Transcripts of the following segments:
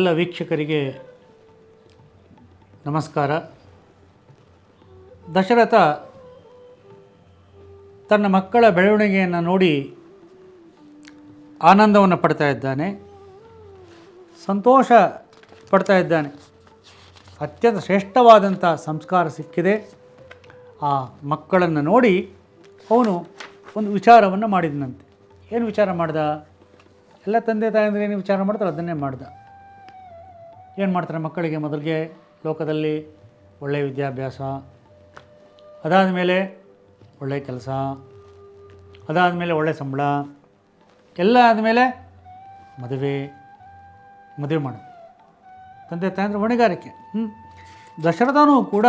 ಎಲ್ಲ ವೀಕ್ಷಕರಿಗೆ ನಮಸ್ಕಾರ. ದಶರಥ ತನ್ನ ಮಕ್ಕಳ ಬೆಳವಣಿಗೆಯನ್ನು ನೋಡಿ ಆನಂದವನ್ನು ಪಡ್ತಾ ಇದ್ದಾನೆ. ಸಂತೋಷ ಪಡ್ತಾ ಇದ್ದಾನೆ. ಅತ್ಯಂತ ಶ್ರೇಷ್ಠವಾದಂಥ ಸಂಸ್ಕಾರ ಸಿಕ್ಕಿದೆ. ಆ ಮಕ್ಕಳನ್ನು ನೋಡಿ ಅವನು ಒಂದು ವಿಚಾರವನ್ನು ಮಾಡಿದನಂತೆ. ಏನು ವಿಚಾರ ಮಾಡ್ದ? ಎಲ್ಲ ತಂದೆ ತಾಯಂದ್ರೆ ಏನು ವಿಚಾರ ಮಾಡ್ತಾರೋ ಅದನ್ನೇ ಮಾಡ್ದ. ಏನು ಮಾಡ್ತಾರೆ ಮಕ್ಕಳಿಗೆ ಮೊದಲಿಗೆ ಲೋಕದಲ್ಲಿ ಒಳ್ಳೆಯ ವಿದ್ಯಾಭ್ಯಾಸ ಅದಾದ ಮೇಲೆ ಒಳ್ಳೆಯ ಕೆಲಸ ಅದಾದ ಮೇಲೆ ಒಳ್ಳೆಯ ಸಂಬಳ, ಎಲ್ಲ ಆದಮೇಲೆ ಮದುವೆ ಮದುವೆ ಮಾಡೋದು. ತಂದೆ ತಾಯಂದ್ರೆ ಹೊಣೆಗಾರಿಕೆ. ದಶರಥನೂ ಕೂಡ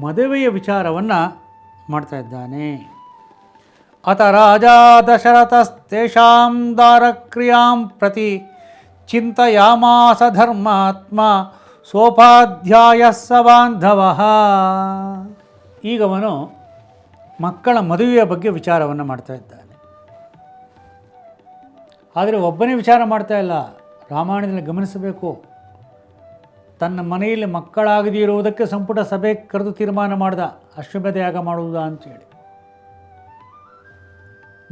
ಮದುವೆಯ ವಿಚಾರವನ್ನು ಮಾಡ್ತಾ ಇದ್ದಾನೆ. ಅಥ ರಾಜ ದಶರಥಸ್ತೇಷಾಂ ದಾರಕ್ರಿಯಾಂ ಪ್ರತಿ ಚಿಂತಯಾಮಾಸ ಧರ್ಮಾತ್ಮ ಸೋಪಾಧ್ಯಾಯ ಸ ಬಾಂಧವ. ಈಗವನು ಮಕ್ಕಳ ಮದುವೆಯ ಬಗ್ಗೆ ವಿಚಾರವನ್ನು ಮಾಡ್ತಾ ಇದ್ದಾನೆ. ಆದರೆ ಒಬ್ಬನೇ ವಿಚಾರ ಮಾಡ್ತಾ ಇಲ್ಲ. ರಾಮಾಯಣದಲ್ಲಿ ಗಮನಿಸಬೇಕು. ತನ್ನ ಮನೆಯಲ್ಲಿ ಮಕ್ಕಳಾಗದೇ ಇರುವುದಕ್ಕೆ ಸಂಪುಟ ಸಭೆ ಕರೆದು ತೀರ್ಮಾನ ಮಾಡ್ದ. ಅಶ್ವಮೇಧ ಯಾಗ ಮಾಡುವುದಾ ಅಂತೇಳಿ.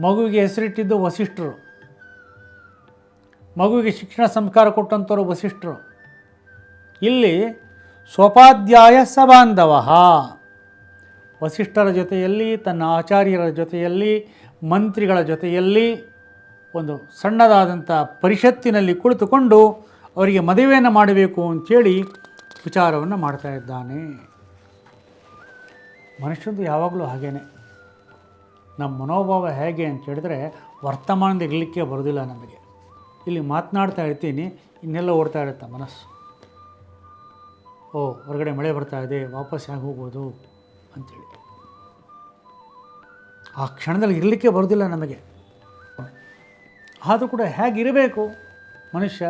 ಮಗುವಿಗೆ ಹೆಸರಿಟ್ಟಿದ್ದು ವಸಿಷ್ಠರು. ಮಗುವಿಗೆ ಶಿಕ್ಷಣ ಸಂಸ್ಕಾರ ಕೊಟ್ಟಂಥವ್ರು ವಸಿಷ್ಠರು. ಇಲ್ಲಿ ಸ್ವಪಾಧ್ಯಾಯ ಸಬಾಂಧವ. ವಸಿಷ್ಠರ ಜೊತೆಯಲ್ಲಿ, ತನ್ನ ಆಚಾರ್ಯರ ಜೊತೆಯಲ್ಲಿ, ಮಂತ್ರಿಗಳ ಜೊತೆಯಲ್ಲಿ ಒಂದು ಸಣ್ಣದಾದಂಥ ಪರಿಷತ್ತಿನಲ್ಲಿ ಕುಳಿತುಕೊಂಡು ಅವರಿಗೆ ಮದುವೆಯನ್ನು ಮಾಡಬೇಕು ಅಂಥೇಳಿ ವಿಚಾರವನ್ನು ಮಾಡ್ತಾ ಇದ್ದಾನೆ. ಮನುಷ್ಯಂದು ಯಾವಾಗಲೂ ಹಾಗೇನೆ. ನಮ್ಮ ಮನೋಭಾವ ಹೇಗೆ ಅಂತ ಹೇಳಿದ್ರೆ ವರ್ತಮಾನದ ಇರಲಿಕ್ಕೆ ಬರೋದಿಲ್ಲ ನಮಗೆ. ಇಲ್ಲಿ ಮಾತನಾಡ್ತಾ ಇರ್ತೀನಿ, ಇನ್ನೆಲ್ಲ ಓಡ್ತಾ ಇರುತ್ತೆ ಮನಸ್ಸು. ಓ, ಹೊರಗಡೆ ಮಳೆ ಬರ್ತಾ ಇದೆ, ವಾಪಸ್ ಹೇಗೆ ಹೋಗ್ಬೋದು ಅಂಥೇಳಿ ಆ ಕ್ಷಣದಲ್ಲಿ ಇರಲಿಕ್ಕೆ ಬರೋದಿಲ್ಲ ನಮಗೆ. ಆದರೂ ಕೂಡ ಹೇಗಿರಬೇಕು ಮನುಷ್ಯ?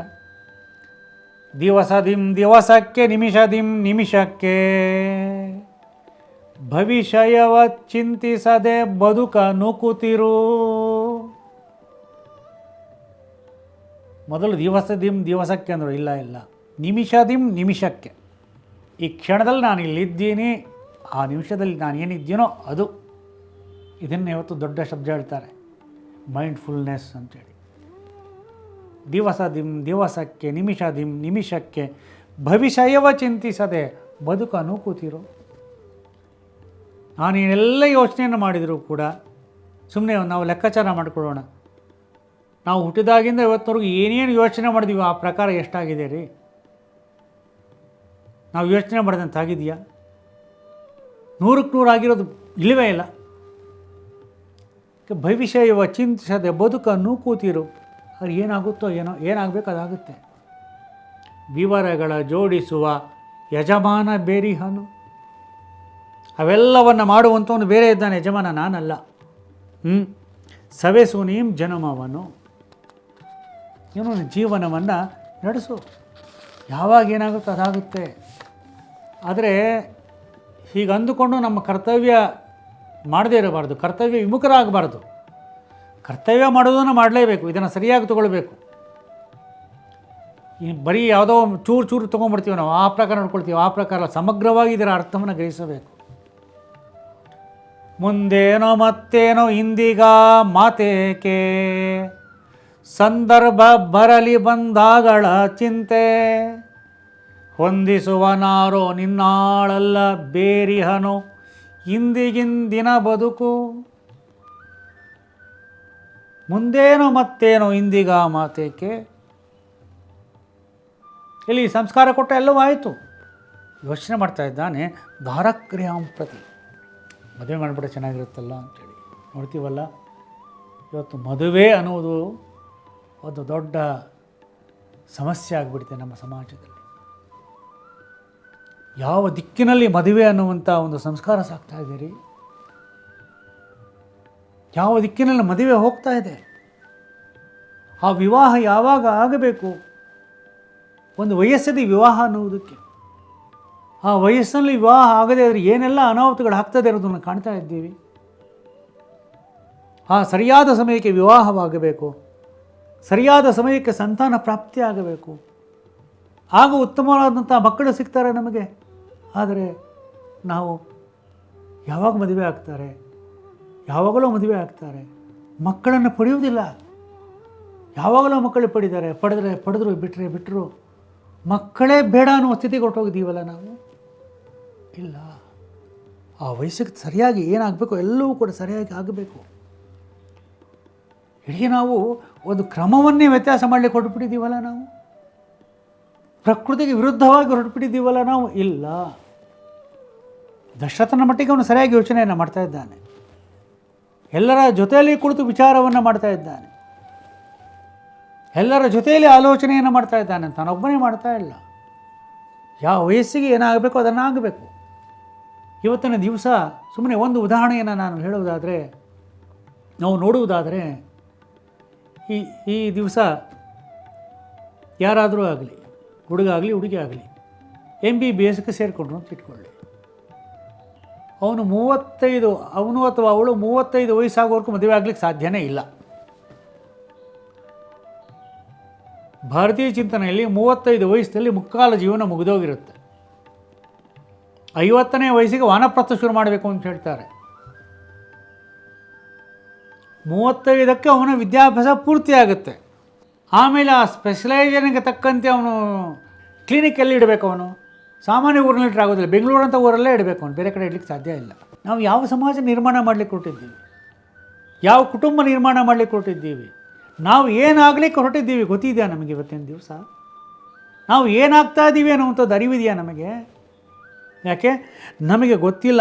ದಿವಸ ದಿಂ ದಿವಸಕ್ಕೆ ನಿಮಿಷ ದಿಂ ನಿಮಿಷಕ್ಕೆ. ಭವಿಷ್ಯವ ಚಿಂತಿಸದೆ ಬದುಕ ನೂಕುತ್ತಿರು. ಮೊದಲು ದಿವಸ ದಿಮ್ ದಿವಸಕ್ಕೆ ಅಂದರು, ಇಲ್ಲ ಇಲ್ಲ. ನಿಮಿಷ ದಿಮ್ ನಿಮಿಷಕ್ಕೆ. ಈ ಕ್ಷಣದಲ್ಲಿ ನಾನು ಇಲ್ಲಿದ್ದೀನಿ, ಆ ನಿಮಿಷದಲ್ಲಿ ನಾನು ಏನಿದ್ದೀನೋ ಅದು. ಇದನ್ನು ಇವತ್ತು ದೊಡ್ಡ ಶಬ್ದ ಹೇಳ್ತಾರೆ. ಮೈಂಡ್ಫುಲ್ನೆಸ್ ಅಂತೇಳಿ. ದಿವಸ ದಿಮ್ ದಿವಸಕ್ಕೆ ನಿಮಿಷ ದಿಂ ನಿಮಿಷಕ್ಕೆ ಭವಿಷ್ಯವ ಚಿಂತಿಸದೆ ಬದುಕ ನಾನು ನಾನೇನೆಲ್ಲ ಯೋಚನೆಯನ್ನು ಮಾಡಿದರೂ ಕೂಡ ಸುಮ್ಮನೆ ನಾವು ಲೆಕ್ಕಾಚಾರ ಮಾಡಿಕೊಳ್ಳೋಣ. ನಾವು ಹುಟ್ಟಿದಾಗಿಂದ ಇವತ್ತವರೆಗೂ ಏನೇನು ಯೋಚನೆ ಮಾಡಿದೀವಿ ಆ ಪ್ರಕಾರ ಎಷ್ಟಾಗಿದೆ ರೀ? ನಾವು ಯೋಚನೆ ಮಾಡಿದಂತಾಗಿದೆಯಾ ನೂರಕ್ಕೆ ನೂರು ಆಗಿರೋದು ಇಲ್ಲವೇ ಇಲ್ಲ. ಭವಿಷ್ಯವ ಚಿಂತಿಸದೆ ಬದುಕನ್ನು ಕೂತಿರು ಅದು ಏನಾಗುತ್ತೋ ಏನೋ ಏನಾಗಬೇಕು ಅದಾಗುತ್ತೆ. ವಿವರಗಳ ಜೋಡಿಸುವ ಯಜಮಾನ ಬೇರಿಹನು. ಅವೆಲ್ಲವನ್ನು ಮಾಡುವಂಥವನು ಬೇರೆ ಇದ್ದಾನೆ, ಯಜಮಾನ ನಾನಲ್ಲ. ಹ್ಞೂ ಸವೆಸು ನೀಂ ಜನಮವನು. ಇವನು ಜೀವನವನ್ನು ನಡೆಸು. ಯಾವಾಗ ಏನಾಗುತ್ತೋ ಅದಾಗುತ್ತೆ. ಆದರೆ ಹೀಗೆ ಅಂದುಕೊಂಡು ನಮ್ಮ ಕರ್ತವ್ಯ ಮಾಡದೇ ಇರಬಾರ್ದು. ಕರ್ತವ್ಯ ವಿಮುಖರಾಗಬಾರ್ದು. ಕರ್ತವ್ಯ ಮಾಡೋದನ್ನು ಮಾಡಲೇಬೇಕು. ಇದನ್ನು ಸರಿಯಾಗಿ ತೊಗೊಳ್ಬೇಕು. ಈ ಬರೀ ಯಾವುದೋ ಚೂರು ಚೂರು ತೊಗೊಂಡ್ಬಿಡ್ತೀವಿ ನಾವು. ಆ ಪ್ರಕಾರ ನೋಡ್ಕೊಳ್ತೀವಿ. ಆ ಪ್ರಕಾರ ಸಮಗ್ರವಾಗಿ ಇದರ ಅರ್ಥವನ್ನು ಗ್ರಹಿಸಬೇಕು. ಮುಂದೇನೋ ಮತ್ತೇನೋ ಇಂದಿಗ ಮಾತೇಕೆ. ಸಂದರ್ಭ ಬರಲಿ ಬಂದಾಗಳ ಚಿಂತೆ. ಹೊಂದಿಸುವನಾರೋ ನಿನ್ನಾಳಲ್ಲ ಬೇರಿಹನು, ಇಂದಿಗಿಂದಿನ ಬದುಕು. ಮುಂದೇನು ಮತ್ತೇನೋ ಇಂದಿಗ ಮಾತೇಕೆ? ಇಲ್ಲಿ ಸಂಸ್ಕಾರ ಕೊಟ್ಟ ಎಲ್ಲವೂ ಆಯಿತು. ಯೋಚನೆ ಮಾಡ್ತಾ ಇದ್ದಾನೆ, ಧಾರಕ್ರಿಯಾಂ ಪ್ರತಿ. ಮದುವೆ ಮಾಡಿಬಿಟ್ರೆ ಚೆನ್ನಾಗಿರುತ್ತಲ್ಲ ಅಂತೇಳಿ. ನೋಡ್ತೀವಲ್ಲ, ಇವತ್ತು ಮದುವೆ ಅನ್ನೋದು ಒಂದು ದೊಡ್ಡ ಸಮಸ್ಯೆ ಆಗಿಬಿಡುತ್ತೆ ನಮ್ಮ ಸಮಾಜದಲ್ಲಿ. ಯಾವ ದಿಕ್ಕಿನಲ್ಲಿ ಮದುವೆ ಅನ್ನುವಂಥ ಒಂದು ಸಂಸ್ಕಾರ ಸಾಕ್ತಾ ಇದ್ದೀರಿ? ಯಾವ ದಿಕ್ಕಿನಲ್ಲಿ ಮದುವೆ ಹೋಗ್ತಾ ಇದೆ? ಆ ವಿವಾಹ ಯಾವಾಗ ಆಗಬೇಕು? ಒಂದು ವಯಸ್ಸಲ್ಲಿ ವಿವಾಹ ಅನ್ನುವುದಕ್ಕೆ. ಆ ವಯಸ್ಸಿನಲ್ಲಿ ವಿವಾಹ ಆಗದೆ ಆದರೆ ಏನೆಲ್ಲ ಅನಾಹುತಗಳು ಆಗ್ತದೆ ಇರೋದನ್ನು ಕಾಣ್ತಾ ಇದ್ದೀವಿ. ಆ ಸರಿಯಾದ ಸಮಯಕ್ಕೆ ವಿವಾಹವಾಗಬೇಕು. ಸರಿಯಾದ ಸಮಯಕ್ಕೆ ಸಂತಾನ ಪ್ರಾಪ್ತಿ ಆಗಬೇಕು. ಆಗ ಉತ್ತಮವಾದಂಥ ಮಕ್ಕಳು ಸಿಗ್ತಾರೆ ನಮಗೆ. ಆದರೆ ನಾವು ಯಾವಾಗ ಮದುವೆ ಆಗ್ತಾರೆ, ಯಾವಾಗಲೂ ಮದುವೆ ಆಗ್ತಾರೆ, ಮಕ್ಕಳನ್ನು ಪಡೆಯುವುದಿಲ್ಲ. ಯಾವಾಗಲೂ ಮಕ್ಕಳು ಪಡಿದ್ದಾರೆ ಪಡೆದರೆ, ಪಡೆದ್ರು, ಬಿಟ್ಟರೆ ಬಿಟ್ಟರು, ಮಕ್ಕಳೇ ಬೇಡ ಅನ್ನೋ ಸ್ಥಿತಿ ಕೊಟ್ಟೋಗಿದ್ದೀವಲ್ಲ ನಾವು? ಇಲ್ಲ. ಆ ವಯಸ್ಸಿಗೆ ಸರಿಯಾಗಿ ಏನಾಗಬೇಕು, ಎಲ್ಲವೂ ಕೂಡ ಸರಿಯಾಗಿ ಆಗಬೇಕು. ಇಡೀ ನಾವು ಒಂದು ಕ್ರಮವನ್ನೇ ವ್ಯತ್ಯಾಸ ಮಾಡಲಿಕ್ಕೆ ಹೊರಟುಬಿಟ್ಟಿದ್ದೀವಲ್ಲ ನಾವು? ಪ್ರಕೃತಿಗೆ ವಿರುದ್ಧವಾಗಿ ಹೊರಟುಬಿಟ್ಟಿದ್ದೀವಲ್ಲ ನಾವು? ಇಲ್ಲ. ದಶರಥನ ಮಟ್ಟಿಗೆ ಅವನು ಸರಿಯಾಗಿ ಯೋಚನೆಯನ್ನು ಮಾಡ್ತಾ ಇದ್ದಾನೆ. ಎಲ್ಲರ ಜೊತೆಯಲ್ಲಿ ಕುಳಿತು ವಿಚಾರವನ್ನು ಮಾಡ್ತಾ ಇದ್ದಾನೆ. ಎಲ್ಲರ ಜೊತೆಯಲ್ಲಿ ಆಲೋಚನೆಯನ್ನು ಮಾಡ್ತಾ ಇದ್ದಾನೆ ತಾನೊಬ್ಬನೇ ಮಾಡ್ತಾ ಇಲ್ಲ. ಯಾವ ವಯಸ್ಸಿಗೆ ಏನಾಗಬೇಕು ಅದನ್ನು ಆಗಬೇಕು ಇವತ್ತಿನ ದಿವಸ ಸುಮ್ಮನೆ ಒಂದು ಉದಾಹರಣೆಯನ್ನು ನಾನು ಹೇಳುವುದಾದರೆ, ನಾವು ನೋಡುವುದಾದರೆ ಈ ಈ ದಿವಸ ಯಾರಾದರೂ ಆಗಲಿ, ಹುಡುಗ ಆಗಲಿ, ಹುಡುಗಿ ಆಗಲಿ ಎಂ ಬಿ ಬಿ ಎಸ್ಗೆ ಸೇರಿಕೊಂಡ್ರು ಅಂತ ಇಟ್ಕೊಳ್ಳಿ. ಅವನು ಮೂವತ್ತೈದು, ಅವನು ಅಥವಾ ಅವಳು ಮೂವತ್ತೈದು ವಯಸ್ಸಾಗೋವರೆಗೂ ಮದುವೆ ಆಗಲಿಕ್ಕೆ ಸಾಧ್ಯನೇ ಇಲ್ಲ. ಭಾರತೀಯ ಚಿಂತನೆಯಲ್ಲಿ ಮೂವತ್ತೈದು ವಯಸ್ಸಲ್ಲಿ ಮುಕ್ಕಾಲ ಜೀವನ ಮುಗಿದೋಗಿರುತ್ತೆ. ಐವತ್ತನೇ ವಯಸ್ಸಿಗೆ ವಾನಪ್ರಸ್ಥ ಶುರು ಮಾಡಬೇಕು ಅಂತ ಹೇಳ್ತಾರೆ. ಮೂವತ್ತೈದಕ್ಕೆ ಅವನ ವಿದ್ಯಾಭ್ಯಾಸ ಪೂರ್ತಿ ಆಗುತ್ತೆ ಆಮೇಲೆ ಆ ಸ್ಪೆಷಲೈಸೇಷನ್ಗೆ ತಕ್ಕಂತೆ ಅವನು ಕ್ಲಿನಿಕಲ್ಲಿ ಇಡಬೇಕು ಅವನು. ಸಾಮಾನ್ಯ ಊರಿನಲ್ಲಿ ಇಟ್ಟರೆ ಆಗೋದಿಲ್ಲ. ಬೆಂಗಳೂರು ಅಂತ ಊರಲ್ಲೇ ಇಡಬೇಕು ಅವನು. ಬೇರೆ ಕಡೆ ಇಡಲಿಕ್ಕೆ ಸಾಧ್ಯ ಇಲ್ಲ. ನಾವು ಯಾವ ಸಮಾಜ ನಿರ್ಮಾಣ ಮಾಡಲಿಕ್ಕೆ ಹೊರಟಿದ್ದೀವಿ ಯಾವ ಕುಟುಂಬ ನಿರ್ಮಾಣ ಮಾಡಲಿಕ್ಕೆ ಹೊರಟಿದ್ದೀವಿ ನಾವು ಏನಾಗಲಿಕ್ಕೆ ಹೊರಟಿದ್ದೀವಿ? ಗೊತ್ತಿದೆಯಾ ನಮಗೆ ಇವತ್ತಿನ ದಿವಸ? ನಾವು ಏನಾಗ್ತಾ ಇದ್ದೀವಿ ಅನ್ನುವಂಥದ್ದು ಅರಿವಿದೆಯಾ ನಮಗೆ? ಯಾಕೆ? ನಮಗೆ ಗೊತ್ತಿಲ್ಲ.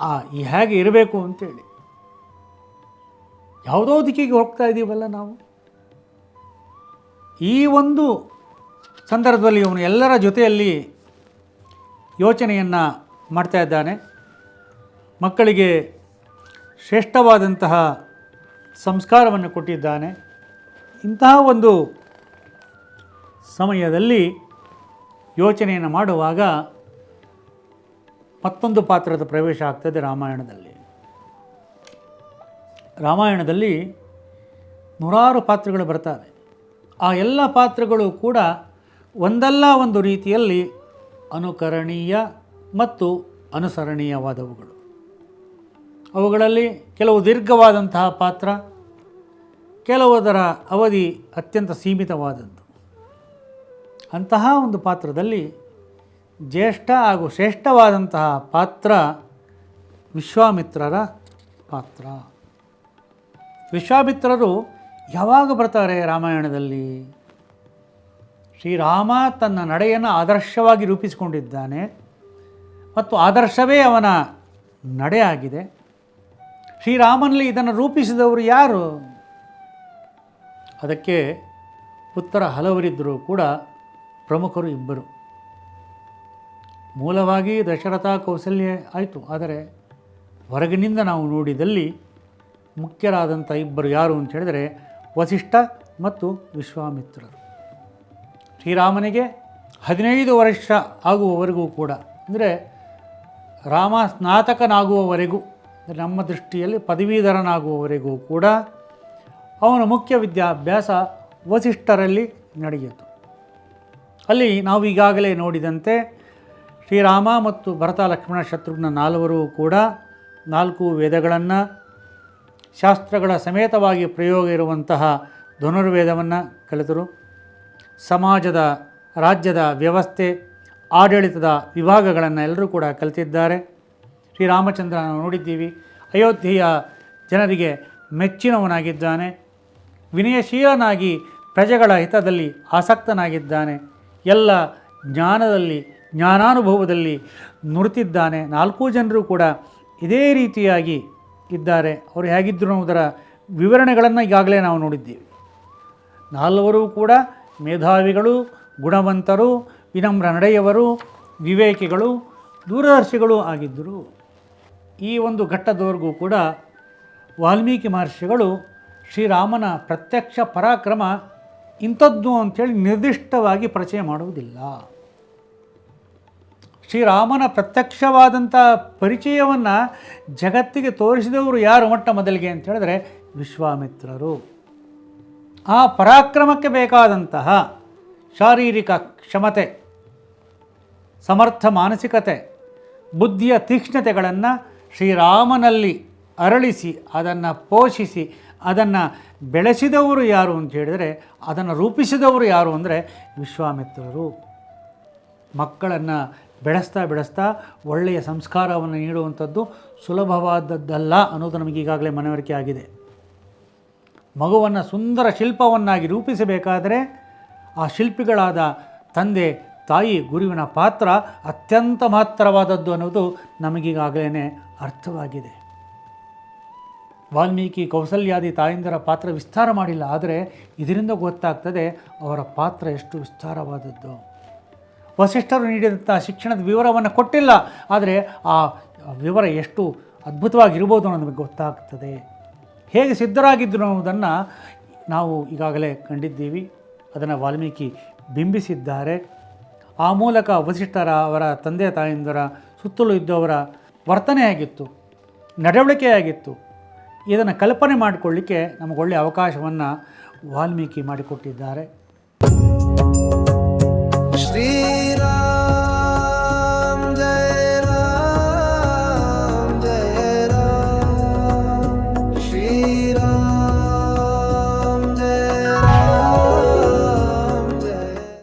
ಆ ಹೇಗೆ ಇರಬೇಕು ಅಂತೇಳಿ. ಯಾವುದೋ ದಿಕ್ಕಿಗೆ ಹೋಗ್ತಾ ಇದ್ದೀವಲ್ಲ ನಾವು? ಈ ಒಂದು ಸಂದರ್ಭದಲ್ಲಿ ಇವನು ಎಲ್ಲರ ಜೊತೆಯಲ್ಲಿ ಯೋಚನೆಯನ್ನು ಮಾಡ್ತಾ ಇದ್ದಾನೆ. ಮಕ್ಕಳಿಗೆ ಶ್ರೇಷ್ಠವಾದಂತಹ ಸಂಸ್ಕಾರವನ್ನು ಕೊಟ್ಟಿದ್ದಾನೆ. ಇಂತಹ ಒಂದು ಸಮಯದಲ್ಲಿ ಯೋಚನೆಯನ್ನು ಮಾಡುವಾಗ ಮತ್ತೊಂದು ಪಾತ್ರದ ಪ್ರವೇಶ ಆಗ್ತದೆ ರಾಮಾಯಣದಲ್ಲಿ. ರಾಮಾಯಣದಲ್ಲಿ ನೂರಾರು ಪಾತ್ರಗಳು ಬರ್ತವೆ ಆ ಎಲ್ಲ ಪಾತ್ರಗಳು ಕೂಡ ಒಂದಲ್ಲ ಒಂದು ರೀತಿಯಲ್ಲಿ ಅನುಕರಣೀಯ ಮತ್ತು ಅನುಸರಣೀಯವಾದವುಗಳು. ಅವುಗಳಲ್ಲಿ ಕೆಲವು ದೀರ್ಘವಾದಂತಹ ಪಾತ್ರ, ಕೆಲವುದರ ಅವಧಿ ಅತ್ಯಂತ ಸೀಮಿತವಾದದ್ದು. ಅಂತಹ ಒಂದು ಪಾತ್ರದಲ್ಲಿ ಜ್ಯೇಷ್ಠ ಹಾಗೂ ಶ್ರೇಷ್ಠವಾದಂತಹ ಪಾತ್ರ ವಿಶ್ವಾಮಿತ್ರರ ಪಾತ್ರ. ವಿಶ್ವಾಮಿತ್ರರು ಯಾವಾಗ ಬರ್ತಾರೆ ರಾಮಾಯಣದಲ್ಲಿ? ಶ್ರೀರಾಮ ತನ್ನ ನಡೆಯನ್ನು ಆದರ್ಶವಾಗಿ ರೂಪಿಸಿಕೊಂಡಿದ್ದಾನೆ ಮತ್ತು ಆದರ್ಶವೇ ಅವನ ನಡೆ ಆಗಿದೆ. ಶ್ರೀರಾಮನಲ್ಲಿ ಇದನ್ನು ರೂಪಿಸಿದವರು ಯಾರು? ಅದಕ್ಕೆ ಉತ್ತರ ಹಲವರಿದ್ದರೂ ಕೂಡ ಪ್ರಮುಖರು ಇಬ್ಬರು. ಮೂಲವಾಗಿ ದಶರಥ ಕೌಸಲ್ಯ ಆಯಿತು. ಆದರೆ ಹೊರಗಿನಿಂದ ನಾವು ನೋಡಿದಲ್ಲಿ ಮುಖ್ಯರಾದಂಥ ಇಬ್ಬರು ಯಾರು ಅಂತ ಹೇಳಿದರೆ ವಸಿಷ್ಠ ಮತ್ತು ವಿಶ್ವಾಮಿತ್ರರು. ಶ್ರೀರಾಮನಿಗೆ ಹದಿನೈದು ವರ್ಷ ಆಗುವವರೆಗೂ ಕೂಡ, ಅಂದರೆ ರಾಮ ಸ್ನಾತಕನಾಗುವವರೆಗೂ ನಮ್ಮ ದೃಷ್ಟಿಯಲ್ಲಿ ಪದವೀಧರನಾಗುವವರೆಗೂ ಕೂಡ ಅವನ ಮುಖ್ಯ ವಿದ್ಯಾಭ್ಯಾಸ ವಸಿಷ್ಠರಲ್ಲಿ ನಡೆಯಿತು. ಅಲ್ಲಿ ನಾವು ಈಗಾಗಲೇ ನೋಡಿದಂತೆ ಶ್ರೀರಾಮ ಮತ್ತು ಭರತ ಲಕ್ಷ್ಮಣ ಶತ್ರುಘ್ನ ನಾಲ್ವರು ಕೂಡ ನಾಲ್ಕು ವೇದಗಳನ್ನು ಶಾಸ್ತ್ರಗಳ ಸಮೇತವಾಗಿ ಪ್ರಯೋಗ ಇರುವಂತಹ ಧನುರ್ವೇದವನ್ನು ಕಲಿತರು. ಸಮಾಜದ, ರಾಜ್ಯದ ವ್ಯವಸ್ಥೆ, ಆಡಳಿತದ ವಿಭಾಗಗಳನ್ನು ಎಲ್ಲರೂ ಕೂಡ ಕಲಿತಿದ್ದಾರೆ. ಶ್ರೀರಾಮಚಂದ್ರ ನಾವು ನೋಡಿದ್ದೀವಿ. ಅಯೋಧ್ಯೆಯ ಜನರಿಗೆ ಮೆಚ್ಚಿನವನಾಗಿದ್ದಾನೆ. ವಿನಯಶೀಲನಾಗಿ ಪ್ರಜೆಗಳ ಹಿತದಲ್ಲಿ ಆಸಕ್ತನಾಗಿದ್ದಾನೆ. ಎಲ್ಲ ಜ್ಞಾನದಲ್ಲಿ, ಜ್ಞಾನಾನುಭವದಲ್ಲಿ ನುರಿತಿದ್ದಾನೆ. ನಾಲ್ಕು ಜನರು ಕೂಡ ಇದೇ ರೀತಿಯಾಗಿ ಇದ್ದಾರೆ. ಅವರು ಹೇಗಿದ್ದರು ಅನ್ನೋದರ ವಿವರಣೆಗಳನ್ನು ಈಗಾಗಲೇ ನಾವು ನೋಡಿದ್ದೀವಿ. ನಾಲ್ವರು ಕೂಡ ಮೇಧಾವಿಗಳು, ಗುಣವಂತರು, ವಿನಮ್ರ ನಡೆಯವರು, ವಿವೇಕಿಗಳು, ದೂರದರ್ಶಿಗಳು ಆಗಿದ್ದರು. ಈ ಒಂದು ಘಟ್ಟದವರೆಗೂ ಕೂಡ ವಾಲ್ಮೀಕಿ ಮಹರ್ಷಿಗಳು ಶ್ರೀರಾಮನ ಪ್ರತ್ಯಕ್ಷ ಪರಾಕ್ರಮ ಇಂಥದ್ದು ಅಂಥೇಳಿ ನಿರ್ದಿಷ್ಟವಾಗಿ ಪರಿಚಯ ಮಾಡುವುದಿಲ್ಲ. ಶ್ರೀರಾಮನ ಪ್ರತ್ಯಕ್ಷವಾದಂಥ ಪರಿಚಯವನ್ನು ಜಗತ್ತಿಗೆ ತೋರಿಸಿದವರು ಯಾರು ಮೊಟ್ಟ ಮೊದಲಿಗೆ ಅಂತ ಹೇಳಿದ್ರೆ ವಿಶ್ವಾಮಿತ್ರರು. ಆ ಪರಾಕ್ರಮಕ್ಕೆ ಬೇಕಾದಂತಹ ಶಾರೀರಿಕ ಕ್ಷಮತೆ, ಸಮರ್ಥ ಮಾನಸಿಕತೆ, ಬುದ್ಧಿಯ ತೀಕ್ಷ್ಣತೆಗಳನ್ನು ಶ್ರೀರಾಮನಲ್ಲಿ ಅರಳಿಸಿ, ಅದನ್ನು ಪೋಷಿಸಿ, ಅದನ್ನು ಬೆಳೆಸಿದವರು ಯಾರು ಅಂತ ಹೇಳಿದರೆ, ಅದನ್ನು ರೂಪಿಸಿದವರು ಯಾರು ಅಂದರೆ ವಿಶ್ವಾಮಿತ್ರರು. ಮಕ್ಕಳನ್ನು ಬೆಳೆಸ್ತಾ ಬೆಳೆಸ್ತಾ ಒಳ್ಳೆಯ ಸಂಸ್ಕಾರವನ್ನು ನೀಡುವಂಥದ್ದು ಸುಲಭವಾದದ್ದಲ್ಲ ಅನ್ನೋದು ನಮಗೆ ಈಗಾಗಲೇ ಮನವರಿಕೆ ಆಗಿದೆ. ಮಗುವನ್ನು ಸುಂದರ ಶಿಲ್ಪವನ್ನಾಗಿ ರೂಪಿಸಬೇಕಾದರೆ ಆ ಶಿಲ್ಪಿಗಳಾದ ತಂದೆ, ತಾಯಿ, ಗುರುವಿನ ಪಾತ್ರ ಅತ್ಯಂತ ಮಹತ್ತರವಾದದ್ದು ಅನ್ನೋದು ನಮಗೀಗಾಗಲೇ ಅರ್ಥವಾಗಿದೆ. ವಾಲ್ಮೀಕಿ ಕೌಸಲ್ಯಾದಿ ತಾಯಂದಿರ ಪಾತ್ರ ವಿಸ್ತಾರ ಮಾಡಿಲ್ಲ, ಆದರೆ ಇದರಿಂದ ಗೊತ್ತಾಗ್ತದೆ ಅವರ ಪಾತ್ರ ಎಷ್ಟು ವಿಸ್ತಾರವಾದದ್ದು. ವಸಿಷ್ಠರು ನೀಡಿದಂಥ ಶಿಕ್ಷಣದ ವಿವರವನ್ನು ಕೊಟ್ಟಿಲ್ಲ. ಆದರೆ ಆ ವಿವರ ಎಷ್ಟು ಅದ್ಭುತವಾಗಿರ್ಬೋದು ಅನ್ನೋದು ನಮಗೆ ಗೊತ್ತಾಗ್ತದೆ. ಹೇಗೆ ಸಿದ್ಧರಾಗಿದ್ದರು ಅನ್ನೋದನ್ನು ನಾವು ಈಗಾಗಲೇ ಕಂಡಿದ್ದೀವಿ. ಅದನ್ನು ವಾಲ್ಮೀಕಿ ಬಿಂಬಿಸಿದ್ದಾರೆ. ಆ ಮೂಲಕ ವಸಿಷ್ಠರ ಅವರ ತಂದೆ ತಾಯಿಂದರ ಸುತ್ತಲೂ ಇದ್ದವರ ವರ್ತನೆ ಆಗಿತ್ತು, ನಡವಳಿಕೆ ಆಗಿತ್ತು. ಇದನ್ನು ಕಲ್ಪನೆ ಮಾಡಿಕೊಳ್ಳಿಕ್ಕೆ ನಮಗೆ ಒಳ್ಳೆಯ ಅವಕಾಶವನ್ನು ವಾಲ್ಮೀಕಿ ಮಾಡಿಕೊಟ್ಟಿದ್ದಾರೆ.